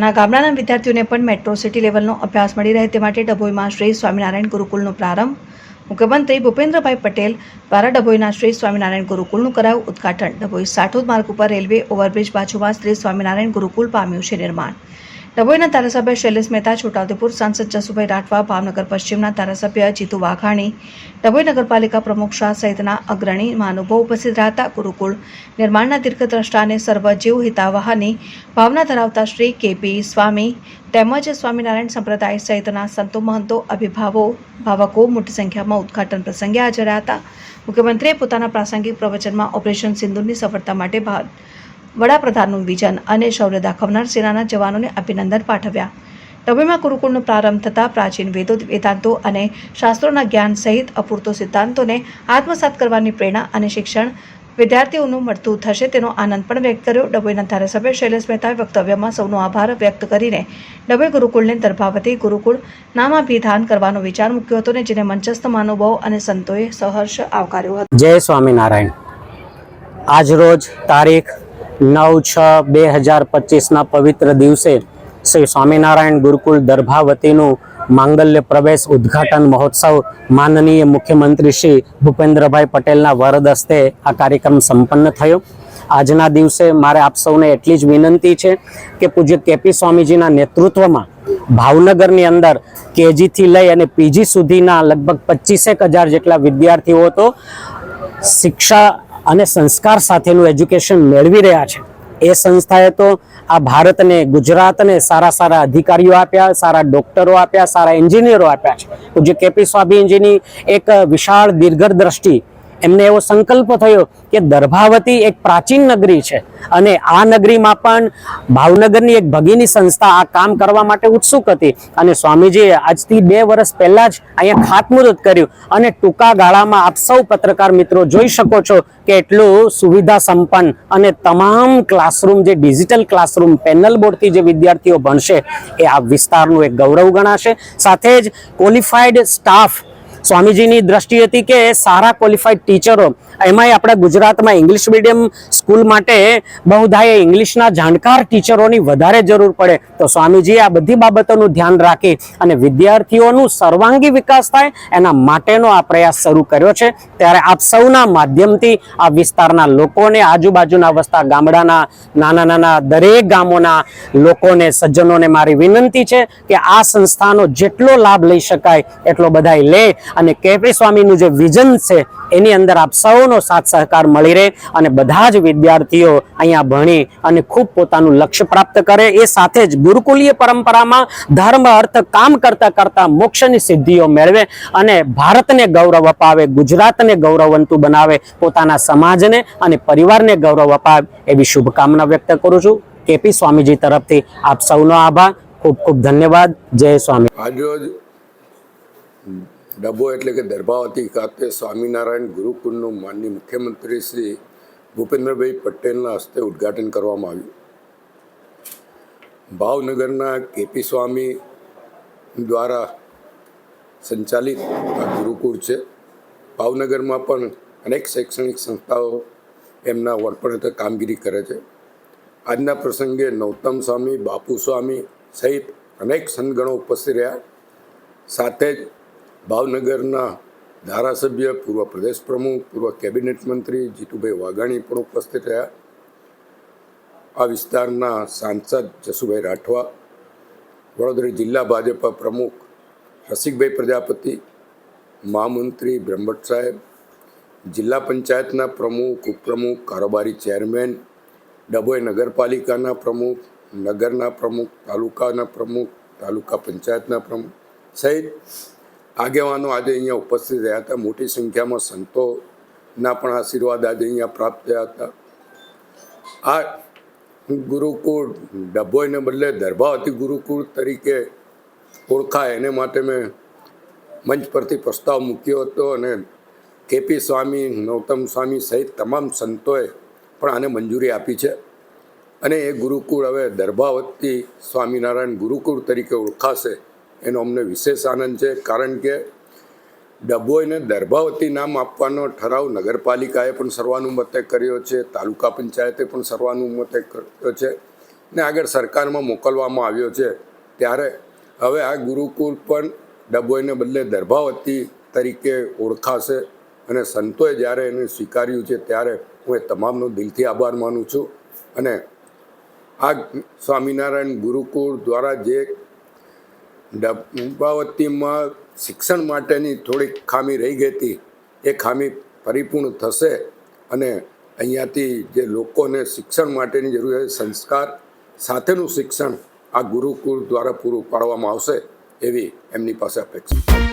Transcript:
નાના ગામડાના વિદ્યાર્થીઓને પણ મેટ્રો સિટી લેવલનો અભ્યાસ મળી રહે તે માટે ડભોઈમાં શ્રી સ્વામિનારાયણ ગુરુકુલનો પ્રારંભ મુખ્યમંત્રી ભૂપેન્દ્રભાઈ પટેલ દ્વારા ડભોઈના શ્રી સ્વામિનારાયણ ગુરુકુળનું કરાયું ઉદઘાટન. ડભોઈ સાઠોદ માર્ગ ઉપર રેલવે ઓવરબ્રિજ બાજુમાં શ્રી સ્વામિનારાયણ ગુરુકુળ પામ્યું છે નિર્માણ. ડભોઈના ધારાસભ્ય શૈલેષ મહેતા, છોટાઉદેપુર સાંસદ જસુભાઈ રાઠવા, ભાવનગર પશ્ચિમના ધારાસભ્ય જીતુ વાઘાણી, ડભોઈ નગરપાલિકા પ્રમુખ શાહ સહિતના અગ્રણી મહાનુભાવ ઉપસ્થિત રહેતા ગુરુકુળ નિર્માણના દીર્ઘદ્રષ્ટા અને સર્વ જીવ હિતાવહાની ભાવના ધરાવતા શ્રી કેપી સ્વામી તેમજ સ્વામિનારાયણ સંપ્રદાય સહિતના સંતો, મહંતો, અભિભાવો, ભાવકો મોટી સંખ્યામાં ઉદ્ઘાટન પ્રસંગે હાજર રહ્યા હતા મુખ્યમંત્રીએ પોતાના પ્રાસંગિક પ્રવચનમાં ઓપરેશન સિંધુની સફળતા માટે ભા- વડાપ્રધાનનું વિઝન અને શૌર્ય દાખવનાર સેનાના જવાનોને અભિનંદન પાઠવ્યા. ડભોઈમાં ગુરુકુળનો પ્રારંભ થતાં પ્રાચીન વેદો, વેદાંતો અને શાસ્ત્રોના જ્ઞાન સહિત અપૂરતો સિદ્ધાંતોને આત્મસાત કરવાની પ્રેરણા અને શિક્ષણ વિદ્યાર્થીઓનું મળતું થશે તેનો આનંદ પણ વ્યક્ત કર્યો. ડભોઈના ધારાસભ્ય શૈલેષ મહેતાએ વક્તવ્યમાં સૌનો આભાર વ્યક્ત કરીને ડભોઈ ગુરુકુળને દર્ભાવતી ગુરુકુળ નામાભિધાન કરવાનો વિચાર મૂક્યો હતો ને જેને મંચસ્થ મહાનુભાવો અને સંતોએ સહર્ષ આવકાર્યો હતો. જય સ્વામિનારાયણ. આજરોજ તારીખ નવ છ બે હજાર પચીસના પવિત્ર દિવસે શ્રી સ્વામિનારાયણ ગુરુકુળ દર્ભાવતીનું માંગલ્ય પ્રવેશ ઉદ્ઘાટન મહોત્સવ માનનીય મુખ્યમંત્રી શ્રી ભૂપેન્દ્રભાઈ પટેલના વરદ હસ્તે આ કાર્યક્રમ સંપન્ન થયો. આજના દિવસે મારે આપ સૌને એટલી જ વિનંતી છે કે પૂજ્ય કેપી સ્વામીજીના નેતૃત્વમાં ભાવનગરની અંદર કેજીથી લઈ અને પીજી સુધીના લગભગ પચીસેક હજાર જેટલા વિદ્યાર્થીઓ તો શિક્ષા અને સંસ્કાર સાથેનું એજ્યુકેશન મેળવી રહ્યા છે. એ સંસ્થાએ તો આ ભારતને ગુજરાતને સારા સારા અધિકારીઓ આપ્યા, સારા ડોક્ટરો આપ્યા, સારા એન્જિનિયરો આપ્યા છે. જે કેપી સ્વામીજીની એક વિશાળ દીર્ઘદ્રષ્ટિ એમને એવો સંકલ્પ થયો કે દર્ભાવતી એક પ્રાચીન નગરી છે. અને આ નગરીમાં પણ ભાવનગરની એક ભગીની સંસ્થા આ કામ કરવા માટે ઉત્સુક હતી. અને સ્વામીજીએ આજથી બે વર્ષ પહેલા જ અહીંયા ખાતમુહૂર્ત કર્યું. અને ટૂંકા ગાળામાં આપ સૌ પત્રકાર મિત્રો જોઈ શકો છો કે એટલું સુવિધા સંપન્ન અને તમામ ક્લાસરૂમ, જે ડિજિટલ ક્લાસરૂમ પેનલ બોર્ડથી જે વિદ્યાર્થીઓ ભણશે, એ આ વિસ્તારનું એક ગૌરવ ગણાશે. સાથે જ ક્વોલિફાઈડ સ્ટાફ સ્વામીજીની દ્રષ્ટિ હતી કે સારા ક્વોલિફાઈડ ટીચરો એમાંય આપણા ગુજરાતમાં ઇંગ્લિશ મીડિયમ સ્કૂલ માટે બહુધાએ ઇંગ્લિશના જાણકાર ટીચરોની વધારે જરૂર પડે. તો સ્વામીજીએ આ બધી બાબતોનું ધ્યાન રાખી અને વિદ્યાર્થીઓનું સર્વાંગી વિકાસ થાય એના માટેનો આ પ્રયાસ શરૂ કર્યો છે. ત્યારે આપ સૌના માધ્યમથી આ વિસ્તારના લોકોને આજુબાજુના વસતા ગામડાના, નાના નાના દરેક ગામોના લોકોને, સજ્જનોને મારી વિનંતી છે કે આ સંસ્થાનો જેટલો લાભ લઈ શકાય એટલો બધાય લે. અને કેપી સ્વામીનું જે વિઝન છે, એની અંદર આપ સૌનો સાથ સહકાર મળી રહે અને બધા જ વિદ્યાર્થીઓ અહીંયા ભણી અને ખૂબ પોતાનું લક્ષ્ય પ્રાપ્ત કરે, એ સાથે જ ગુરુકુલીય પરંપરામાં ધર્મ, અર્થ, કામ કરતા કરતા મોક્ષની સિદ્ધિઓ મેળવે અને ભારતને ગૌરવ અપાવે, ગુજરાતને ગૌરવવંતું બનાવે, પોતાના સમાજને અને પરિવારને ગૌરવ અપાવે એવી શુભકામના વ્યક્ત કરું છું. કેપી સ્વામીજી તરફથી આપ સૌનો આભાર. ખૂબ ખૂબ ધન્યવાદ. જય સ્વામી. ડબ્બો એટલે કે દર્ભાવતી ખાતે સ્વામિનારાયણ ગુરુકુળનું માનની મુખ્યમંત્રી શ્રી ભૂપેન્દ્રભાઈ પટેલના હસ્તે ઉદ્ઘાટન કરવામાં આવ્યું. ભાવનગરના કેપી સ્વામી દ્વારા સંચાલિત આ ગુરુકુળ છે. ભાવનગરમાં પણ અનેક શૈક્ષણિક સંસ્થાઓ એમના વડપણ હેઠળ કામગીરી કરે છે. આજના પ્રસંગે નૌતમ સ્વામી, બાપુ સ્વામી સહિત અનેક સંતગણો ઉપસ્થિત રહ્યા. સાથે જ ભાવનગરના ધારાસભ્ય, પૂર્વ પ્રદેશ પ્રમુખ, પૂર્વ કેબિનેટ મંત્રી જીતુભાઈ વાઘાણી પણ ઉપસ્થિત રહ્યા. આ વિસ્તારના સાંસદ જસુભાઈ રાઠવા, વડોદરા જિલ્લા ભાજપ પ્રમુખ રસિકભાઈ પ્રજાપતિ, મહામંત્રી બ્રહ્મભટ્ટ સાહેબ, જિલ્લા પંચાયતના પ્રમુખ, ઉપપ્રમુખ, કારોબારી ચેરમેન, ડભોઈ નગરપાલિકાના પ્રમુખ, નગરના પ્રમુખ, તાલુકાના પ્રમુખ, તાલુકા પંચાયતના પ્રમુખ સહિત આગેવાનો આજે અહીંયા ઉપસ્થિત રહ્યા હતા. મોટી સંખ્યામાં સંતોના પણ આશીર્વાદ આજે અહીંયા પ્રાપ્ત થયા હતા. આ ગુરુકુળ ડભોઈને બદલે દરભાવતી ગુરુકુળ તરીકે ઓળખાય. એને માટે મેં મંચ પરથી પ્રસ્તાવ મૂક્યો હતો અને કેપી સ્વામી, નૌતમ સ્વામી સહિત તમામ સંતોએ પણ આને મંજૂરી આપી છે. અને એ ગુરુકુળ હવે દર્ભાવતી સ્વામિનારાયણ ગુરુકુળ તરીકે ઓળખાશે. એનો અમને વિશેષ આનંદ છે, કારણ કે ડભોઈને દર્ભાવતી નામ આપવાનો ઠરાવ નગરપાલિકાએ પણ સર્વાનુમતે કર્યો છે, તાલુકા પંચાયતે પણ સર્વાનુમતે કર્યો છે ને આગળ સરકારમાં મોકલવામાં આવ્યો છે. ત્યારે હવે આ ગુરુકુળ પણ ડભોઈને બદલે દર્ભાવતી તરીકે ઓળખાશે અને સંતોએ જ્યારે એને સ્વીકાર્યું છે, ત્યારે હું એ તમામનો દિલથી આભાર માનું છું. અને આ સ્વામિનારાયણ ગુરુકુળ દ્વારા જે ડબ્બાવતીમાં શિક્ષણ માટેની થોડીક ખામી રહી ગઈ. હતી એ ખામી પરિપૂર્ણ થશે અને અહીંયાથી જે લોકોને શિક્ષણ માટેની જરૂરિયાત સંસ્કાર સાથેનું શિક્ષણ આ ગુરુકુળ દ્વારા પૂરું પાડવામાં આવશે એવી એમની પાસે અપેક્ષા